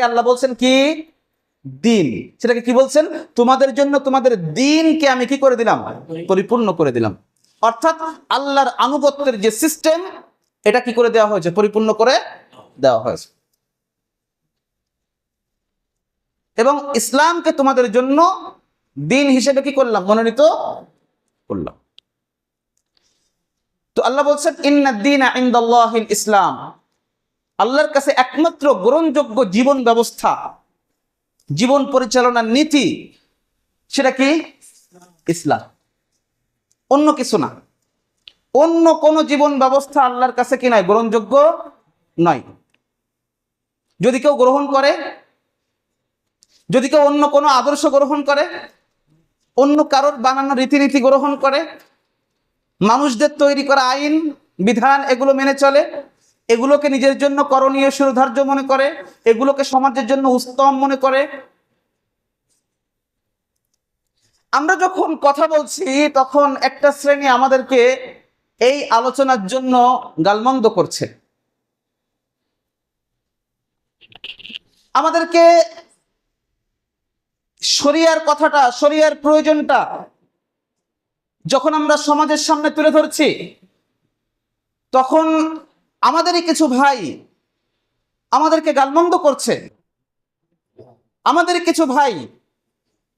আল্লাহ বলছেন কি? দিন। সেটাকে কি বলছেন? তোমাদের জন্য তোমাদের দিনকে আমি কি করে দিলাম? পরিপূর্ণ করে দিলাম। অর্থাৎ আল্লাহর আনুগত্যের যে সিস্টেম এটা কি করে দেওয়া হয়েছে? পরিপূর্ণ করে দেওয়া হয়েছে। এবং ইসলামকে তোমাদের জন্য দিন হিসেবে কি করলাম? মনোনীত করলাম। তো আল্লাহ বলছেন, ইন্না দিন ইসলাম। আল্লাহর কাছে একমাত্র গ্রহণযোগ্য জীবন ব্যবস্থা, জীবন পরিচালনার নীতি, সেটা কি? ইসলাম। অন্য কিছু না। অন্য কোন জীবন ব্যবস্থা আল্লাহর কাছে কি নয় গ্রহণযোগ্য নয় যদি কেউ গ্রহণ করে, যদি কেউ অন্য কোনো আদর্শ গ্রহণ করে, অন্য কারোর বানানো রীতিনীতি গ্রহণ করে, মানুষদের তৈরি করা আইন, বিধান, এগুলো মেনে চলে এগুলোকে নিজের জন্য করণীয় সুধার্য মনে করে, এগুলোকে সমাজের জন্য উত্তম মনে করে। আমরা যখন কথা বলছি, তখন একটা শ্রেণি আমাদেরকে এই আলোচনার জন্য গালমন্দ করছে। আমাদেরকে শরিয়ার কথাটা, শরিয়ার প্রয়োজনটা যখন আমরা সমাজের সামনে তুলে ধরছি, তখন আমাদেরই কিছু ভাই আমাদেরকে গালমন্দ করছে। আমাদের কিছু ভাই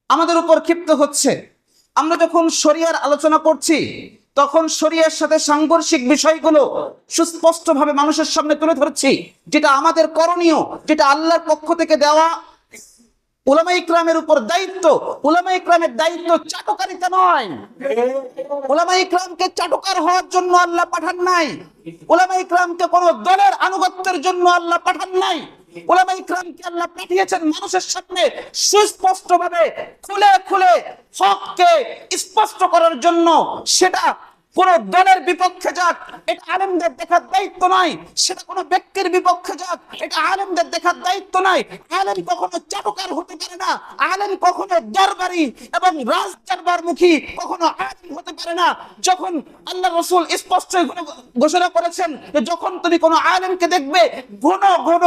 আমাদের উপর ক্ষিপ্ত হচ্ছে। আমরা যখন শরিয়ার আলোচনা করছি, তখন শরিয়ার সাথে সাংঘর্ষিক বিষয়গুলো সুস্পষ্টভাবে মানুষের সামনে তুলে ধরছি, যেটা আমাদের করণীয়, যেটা আল্লাহর পক্ষ থেকে দেওয়া উলামা ইকরামের উপর দায়িত্ব উলামা ইকরামের দায়িত্ব চাটকারিতা নয়। উলামা ইকরামকে চাটকার হওয়ার জন্য আল্লাহ পাঠান নাই। উলামা ইকরামকে কোন দলের আনুগত্যের জন্য আল্লাহ পাঠান নাই। উলামা ইকরামকে আল্লাহ পাঠিয়েছেন মানুষের সামনে সুস্পষ্ট ভাবে খুলে খুলে হককে স্পষ্ট করার জন্য। সেটা কোন দলের বিপক্ষে যাক, এটা আলেমদের দেখার দায়িত্ব নয় সেটা কোনো ব্যক্তির বিপক্ষে যাক, এটা আলেমদের দেখার দায়িত্ব নয় আলেম কখনো চাটকার হতে পারে না, আলেম কখনো দরবারি এবং রাজ দরবারমুখী কখনো আলেম হতে পারে না। যখন আল্লাহ রসুল স্পষ্ট ঘোষণা করেছেন যখন তুমি কোনো আলেমকে দেখবে, ঘন ঘন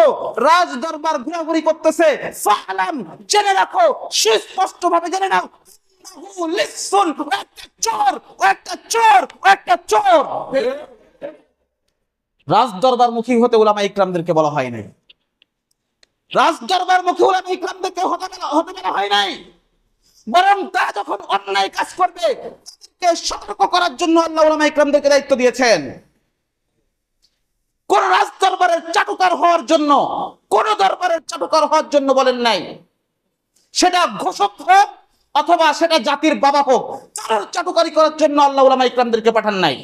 রাজ দরবার ঘোরাঘুরি করতেছে, ফালাম, জেনে রাখো সুস্পষ্ট ভাবে জেনে নাও চোর রাজ দরবার মুখী হতে উলামা ইকরামদেরকে বলা হয় নাই। রাজ দরবার মুখী উলামা ইকরামদেরকে হতে বলা হয় নাই। বরং তা যখন অন্যায় কাজ করবে সতর্ক করার জন্য আল্লাহ উলামা ইকরামদেরকে দায়িত্ব দিয়েছেন। কোন রাজ দরবারের চাটুকার হওয়ার জন্য, কোন দরবারের চাটুকার হওয়ার জন্য বলেন নাই। সেটা ঘোষক হোক অথবা সেটা জাতির বাবা হোক কারোর চাটুকারি করার জন্য আল্লাহ উলামা ইকরামদেরকে পাঠান নাই।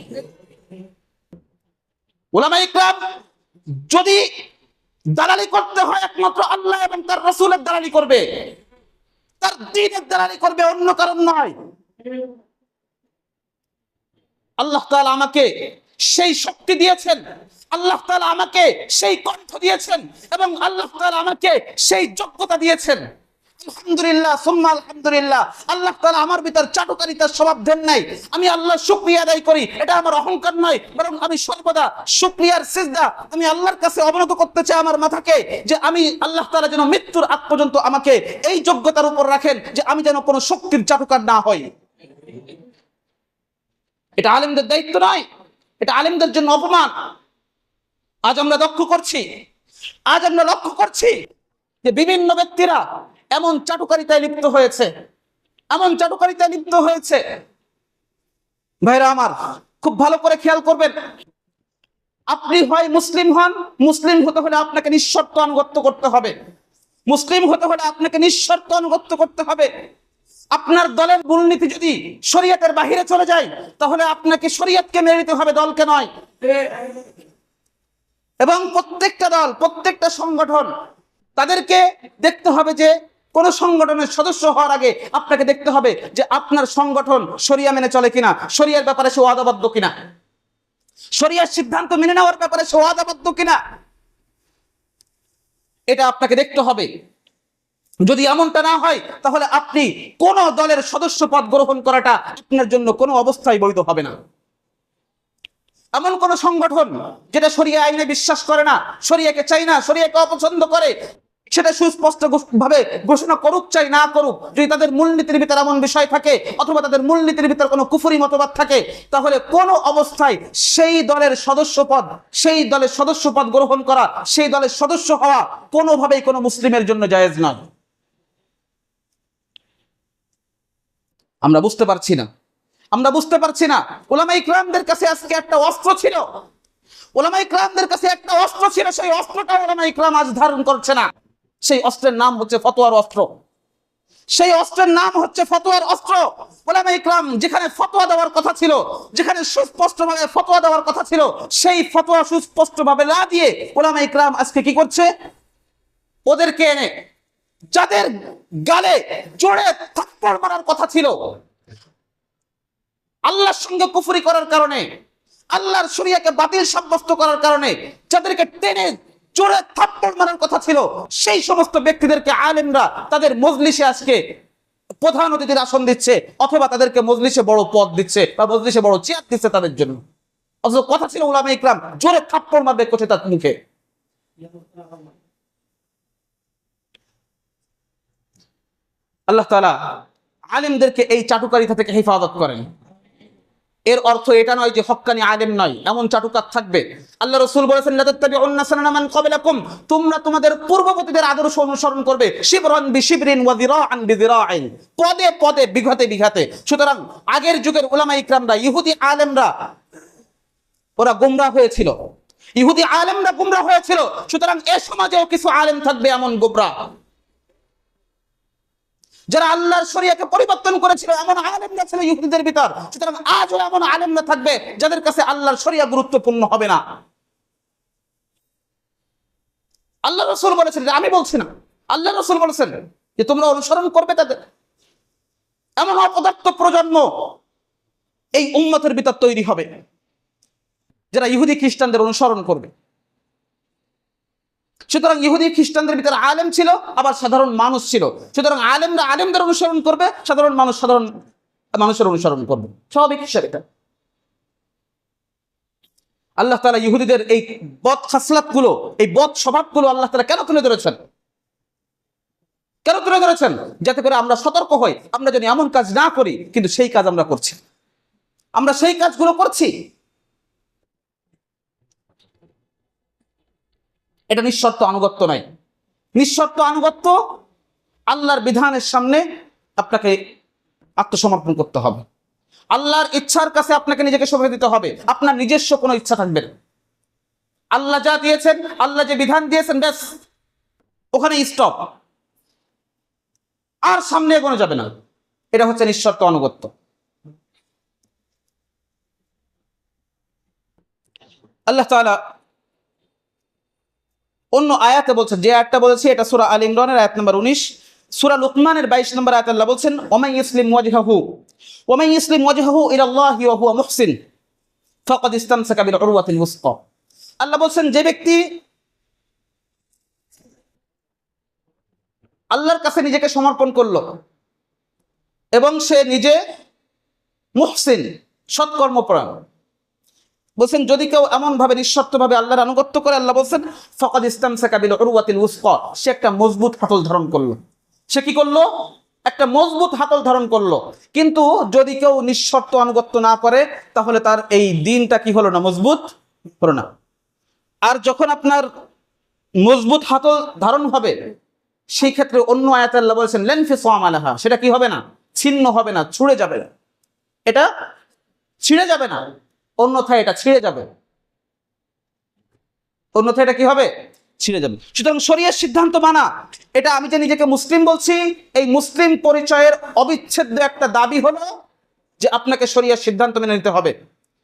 উলামা ইকরাম যদি দালালি করতে হয় একমাত্র আল্লাহ এবং তার রসুলের দালালি করবে, তার দিনের দালালি করবে অন্য কারণ নয়। আল্লাহ তাআলা আমাকে সেই শক্তি দিয়েছেন, আল্লাহ তাআলা আমাকে সেই কণ্ঠ দিয়েছেন এবং আল্লাহ আমাকে সেই যোগ্যতা দিয়েছেন। এটা মৃত্যুর আগ পর্যন্ত আমাকে এই যোগ্যতার উপর রাখেন যে আমি যেন কোনো শক্তির চাটুকার না হই। এটা আলেমদের দায়িত্ব নয়, এটা আলেমদের জন্য অপমান। আজ আমরা লক্ষ্য করছি, আজ আমরা লক্ষ্য করছি যে বিভিন্ন ব্যক্তিরা এমন চাটুকারিতায় লিপ্ত হয়েছে। এমন চাটুকারিতায় লিপ্ত হয়েছে। ভাইরা আমার, খুব ভালো করে খেয়াল করবেন। আপনি হয় মুসলিম হন, মুসলিম হতে হলে আপনাকে নিঃশর্ত আনুগত্য করতে হবে। মুসলিম হতে হলে আপনাকে নিঃশর্ত আনুগত্য করতে হবে। আপনার দলের মূলনীতি যদি শরীয়তের বাহিরে চলে যায়, তাহলে আপনাকে শরীয়তকে মেনে নিতে হবে, দলকে নয়। এবং প্রত্যেকটা দল, প্রত্যেকটা সংগঠন, তাদেরকে দেখতে হবে যে কোন সংগঠনের সদস্য হওয়ার আগে আপনাকে দেখতে হবে যে আপনার সংগঠন শরিয়া মেনে চলে কিনা, শরিয়ার ব্যাপারে সে ওয়াদাবদ্ধ কিনা। শরিয়ার সিদ্ধান্ত মেনে নেওয়ার ব্যাপারে সে ওয়াদাবদ্ধ কিনা। এটা আপনাকে দেখতে হবে। যদি এমনটা না হয়, তাহলে আপনি কোন দলের সদস্য পদ গ্রহণ করাটা আপনার জন্য কোনো অবস্থায় বৈধ হবে না। এমন কোন সংগঠন যেটা শরিয়া আইনে বিশ্বাস করে না, শরিয়াকে চাই না, শরিয়াকে অপছন্দ করে সেটা সুস্পষ্ট ভাবে ঘোষণা করুক চাই না করুক, যদি তাদের মূলনীতির ভিতরে এমন বিষয় থাকে, অথবা তাদের মূলনীতির ভিতরে কোনো কুফুরি মতবাদ থাকে, তাহলে কোন অবস্থায় সেই দলের সদস্য পদ সেই দলের সদস্য পদ গ্রহণ করা, সেই দলের সদস্য হওয়া কোনোভাবেই কোনো মুসলিমের জন্য জায়েজ নয়। আমরা বুঝতে পারছি না। আমরা বুঝতে পারছি না, ওলামা ইকরামদের কাছে আজকে একটা অস্ত্র ছিল। ওলামা ইকরামদের কাছে একটা অস্ত্র ছিল, সেই অস্ত্রটা ওলামা ইকরাম আজ ধারণ করছে না। সেই অস্ত্রের নাম হচ্ছে ফতোয়ার অস্ত্র। সেই অস্ত্রের নাম হচ্ছে ফতোয়ার অস্ত্র। ওলামা ইকরাম, যেখানে ফতোয়া দেওয়ার কথা ছিল, যেখানে সুস্পষ্টভাবে ফতোয়া দেওয়ার কথা ছিল, সেই ফতোয়া সুস্পষ্টভাবে না দিয়ে ওলামা ইকরাম আজকে কি করছে? ওদেরকে এনে, যাদের গালে জোরে থাপ্পড় মারার কথা ছিল, আল্লাহর সঙ্গে কুফরি করার কারণে, আল্লাহর শরিয়াকে বাতিল সাব্যস্ত করার কারণে, যাদেরকে টেনে জোরে থাপ্পড় মারার কথা ছিল। সেই সমস্ত ব্যক্তিদেরকে আলেমরা তাদের মজলিসে আজকে প্রধান অতিথির আসন দিচ্ছে, অথবা তাদেরকে মজলিসে বড় পদ দিচ্ছে বা মজলিসে বড় চেয়ার দিচ্ছে তাদের জন্য। অথচ কথা ছিল উলামা ইকরাম, জোরে থাপ্পড় মারবে কোথায় তার মুখে। আল্লাহ তাআলা আলেমদেরকে এই চাটুকারিতা থেকে হেফাজত করেন। এর অর্থ এটা নয় যে হক্কানি আলেম নয়, এমন চাটুকার থাকবে। আল্লাহ রসুল বলেছেন তোমরা তোমাদের পূর্ববর্তীদের আদর্শ অনুসরণ করবে পদে পদে, বিঘাতে বিঘাতে। সুতরাং আগের যুগের উলামা ইকরামরা, ইহুদি আলেমরা, ওরা গোমরা হয়েছিল। ইহুদি আলেমরা গুমরা হয়েছিল। সুতরাং এ সমাজেও কিছু আলেম থাকবে, এমন গোমরা। যারা আল্লাহর শরিয়াকে পরিবর্তন করেছিল, এমন আলেমরা ছিল ইহুদিদের ভিতর। সুতরাং আজও এমন আলেমরা থাকবে যাদের কাছে আল্লাহর শরিয়া গুরুত্বপূর্ণ হবে না। আল্লাহ রসুল বলেছেন, আমি বলছি না, আল্লাহ রসুল বলেছেন যে তোমরা অনুসরণ করবে তাদের। এমন অপদার্থ প্রজন্ম এই উম্মতের ভিতর তৈরি হবে, যারা ইহুদি খ্রিস্টানদের অনুসরণ করবে। সুতরাং ইহুদি খ্রিস্টানদের ভিতরে আলেম ছিল, আবার সাধারণ মানুষ ছিল। সুতরাং আলেমরা আলেমদের অনুসরণ করবে, সাধারণ মানুষ সাধারণ মানুষের অনুসরণ করবে। স্বাভাবিক হিসাবে এটা। আল্লাহ তালা ইহুদিদের এই বদ খাসলাতগুলো এই বদ স্বভাবগুলো আল্লাহ তালা কেন তুলে ধরেছেন? কেন তুলে ধরেছেন? যাতে করে আমরা সতর্ক হই, আমরা যেন এমন কাজ না করি, কিন্তু সেই কাজ আমরা করছি। আমরা সেই কাজগুলো করছি। এটা নিঃশর্ত আনুগত্য নয় নিঃশর্ত আনুগত্য আল্লাহর বিধানের সামনে আপনাকে আত্মসমর্পণ করতে হবে। আল্লাহর ইচ্ছার কাছে আপনাকে নিজেকে সময় দিতে হবে। আপনার নিজস্ব কোনো ইচ্ছা থাকবে না। আল্লাহ যা দিয়েছেন, আল্লাহ যে বিধান দিয়েছেন, ব্যাস। ওখানে স্টপ আর সামনে এগোনো যাবে না। এটা হচ্ছে নিঃশর্ত আনুগত্য। আল্লাহ তাআলা অন্য আয়াতে বলছেন যে আয়াতটা বলেছি, এটা সুরা আল ইমরানের আয়াত নম্বর উনিশ। সুরা লুকমানের 22 নম্বর আয়াতে আল্লাহ বলছেন, ওমাই ইসলিম ওয়াজহাহু, ওমাই ইসলিম ওয়াজহাহু ইলাল্লাহি মুহসিন, ফাকাদ ইসতামসাকা বিল উরওয়াতিল আল্লাহ বলছেন, যে ব্যক্তি আল্লাহর কাছে নিজেকে সমর্পণ করল এবং সে নিজে মুহসিন, সৎকর্মপরায়ণ বলছেন, যদি কেউ এমন ভাবে আল্লাহর আনুগত্য করে, আল্লাহ বলছেন, ফকাদ ইসলাম সাকাবিল উরওয়াতিল উসকা। সে একটা মজবুত হাতল ধারণ করল। সে কি করল? একটা মজবুত হাতল ধারণ করল। কিন্তু যদি কেউ নিঃশর্ত আনুগত্য না করে, তাহলে তার এই দিনটা কি হলো না? মজবুত হলো না। আর যখন আপনার মজবুত হাতল ধারণ হবে, সেই ক্ষেত্রে অন্য আয়াত আল্লাহ বলছেন লেনফি সোয়াম আলাহা। সেটা কি হবে না? ছিন্ন হবে না, ছুঁড়ে যাবে না। এটা ছিঁড়ে যাবে না। অন্যথায় এটা ছিঁড়ে যাবে। অন্যথায় এটা কি হবে? ছিঁড়ে যাবে। সুতরাং শরীয়র সিদ্ধান্ত মানা। এটা আমি যে নিজেকে মুসলিম বলছি, এই মুসলিম পরিচয়ের অবিচ্ছেদ্য একটা দাবি হলো যে আপনাকে শরিয়ার সিদ্ধান্ত মেনে নিতে হবে।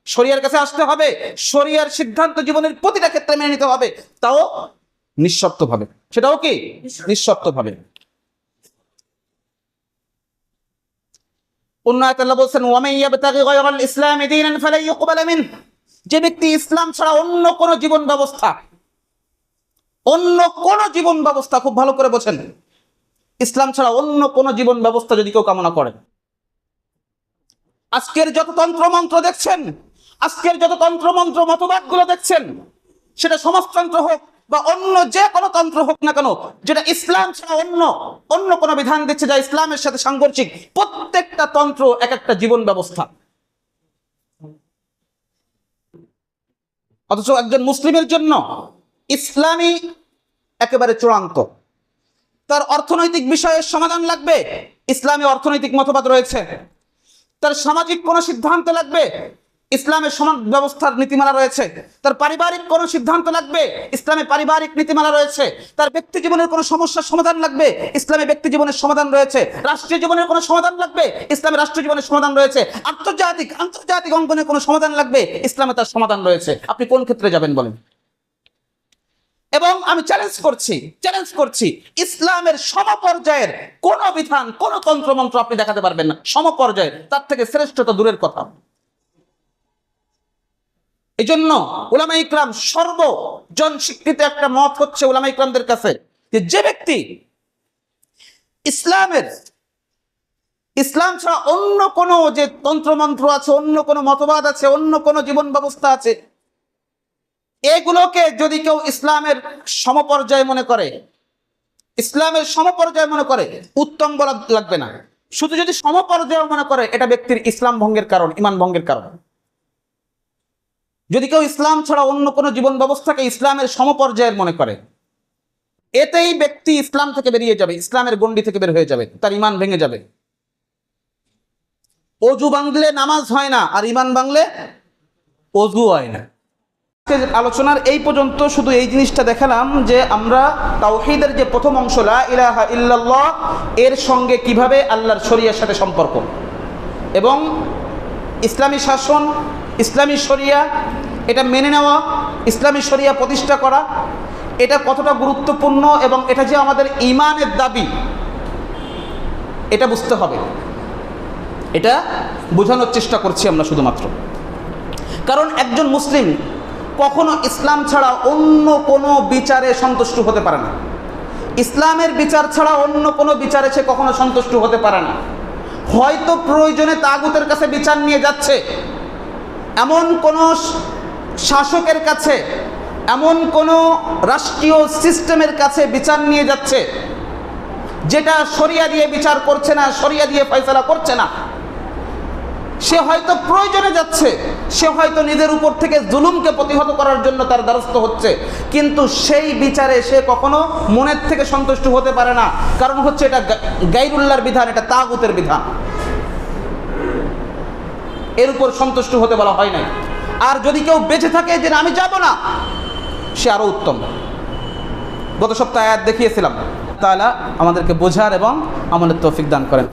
শরিয়ার কাছে আসতে হবে। শরিয়ার সিদ্ধান্ত জীবনের প্রতিটা ক্ষেত্রে মেনে নিতে হবে। তাও নিঃশর্তভাবে। সেটাও কি? নিঃশর্তভাবে। যে ব্যক্তি ইসলাম ছাড়া অন্য জীবন ব্যবস্থা, অন্য জীবন ব্যবস্থা খুব ভালো করে বোঝেন। ইসলাম ছাড়া অন্য কোন জীবন ব্যবস্থা যদি কেউ কামনা করেন আজকের যত তন্ত্র মন্ত্র দেখছেন, আজকের যত তন্ত্র মন্ত্র মতবাদগুলো দেখছেন, সেটা সমাজতন্ত্র হোক বা অন্য যে কোনো তন্ত্র হোক না কেন, যেটা ইসলাম ছাড়া অন্য অন্য কোনো বিধান দিচ্ছে যা ইসলামের সাথে সাংঘর্ষিক, প্রত্যেকটা তন্ত্র এক একটা জীবন ব্যবস্থা। অথচ একজন মুসলিমের জন্য ইসলামী একেবারে চূড়ান্ত। তার অর্থনৈতিক বিষয়ের সমাধান লাগবে, ইসলামী অর্থনৈতিক মতবাদ রয়েছে। তার সামাজিক কোনো সিদ্ধান্ত লাগবে ইসলামের সমাজ ব্যবস্থার নীতিমালা রয়েছে। তার পারিবারিক কোনো সিদ্ধান্ত লাগবে? ইসলামে পারিবারিক নীতিমালা রয়েছে। তার ব্যক্তি জীবনের কোনো সমস্যার সমাধান লাগবে? ইসলামে ব্যক্তি জীবনের সমাধান রয়েছে। রাষ্ট্রীয় জীবনের কোনো সমাধান লাগবে? ইসলামে রাষ্ট্রীয় জীবনের সমাধান রয়েছে। আন্তর্জাতিক আন্তর্জাতিক অঙ্গনের কোনো সমাধান লাগবে? ইসলামে তার সমাধান রয়েছে। আপনি কোন ক্ষেত্রে যাবেন বলেন? এবং আমি চ্যালেঞ্জ করছি চ্যালেঞ্জ করছি, ইসলামের সমপর্যায়ের কোন বিধান, কোন তন্ত্রমন্ত্র আপনি দেখাতে পারবেন না। সমপর্যায়ের তার থেকে শ্রেষ্ঠতা দূরের কথা। এই জন্য ওলামা ইকরাম সর্বজন স্বীকৃত একটা মত হচ্ছে ওলামা ইকরামদের কাছে যে যে ব্যক্তি ইসলামের, ইসলাম ছাড়া অন্য কোনো যে তন্ত্রমন্ত্র আছে, অন্য কোনো মতবাদ আছে, অন্য কোনো জীবন ব্যবস্থা আছে, এগুলোকে যদি কেউ ইসলামের সমপর্যায় মনে করে, ইসলামের সমপর্যায় মনে করে, উত্তম বলা লাগবে না। শুধু যদি সমপর্যায় মনে করে, এটা ব্যক্তির ইসলাম ভঙ্গের কারণ, ইমান ভঙ্গের কারণ। যদি কেউ ইসলাম ছাড়া অন্য কোনো জীবন ব্যবস্থাকে ইসলামের সমপর্যায়ের মনে করে, এতেই ব্যক্তি ইসলাম থেকে বেরিয়ে যাবে, ইসলামের গণ্ডি থেকে বের হয়ে যাবে, তার ইমান ভেঙে যাবে। অজু বাংলে নামাজ হয় না, আর ইমান বাংলে অজু হয় না। আলোচনার এই পর্যন্ত শুধু এই জিনিসটা দেখালাম যে আমরা তাওহিদের যে প্রথম অংশ ইলাহা ইল্লাল্লাহ, এর সঙ্গে কীভাবে আল্লাহর শরিয়ার সাথে সম্পর্ক। এবং ইসলামী শাসন ইসলামী শরিয়া, এটা মেনে নেওয়া, ইসলামী শরিয়া প্রতিষ্ঠা করা, এটা কতটা গুরুত্বপূর্ণ এবং এটা যে আমাদের ইমানের দাবি, এটা বুঝতে হবে। এটা বোঝানোর চেষ্টা করছি আমরা শুধুমাত্র। কারণ একজন মুসলিম কখনো ইসলাম ছাড়া অন্য কোনো বিচারে সন্তুষ্ট হতে পারে না। ইসলামের বিচার ছাড়া অন্য কোনো বিচারে সে কখনো সন্তুষ্ট হতে পারে না। হয়তো প্রয়োজনে তাগুতের কাছে বিচার নিয়ে যাচ্ছে। এমন কোনো শাসকের কাছে, এমন কোনো রাষ্ট্রীয় সিস্টেমের কাছে বিচার নিয়ে যাচ্ছে, যেটা সরিয়া দিয়ে বিচার করছে না সরিয়া দিয়ে ফয়সলা করছে না। সে হয়তো প্রয়োজনে যাচ্ছে, সে হয়তো নিজের উপর থেকে জুলুমকে প্রতিহত করার জন্য তার দ্বারস্থ হচ্ছে, কিন্তু সেই বিচারে সে কখনো মনের থেকে সন্তুষ্ট হতে পারে না। কারণ হচ্ছে এটা গাইরুল্লাহর বিধান, এটা তাগুতের বিধান। এর উপর সন্তুষ্ট হতে বলা হয় নাই। আর যদি কেউ বেঁচে থাকে যে আমি যাব না, সে আরও উত্তম। গত সপ্তাহে দেখিয়েছিলাম। তাহলে আমাদেরকে বোঝার এবং আমাদের তৌফিক দান করেন।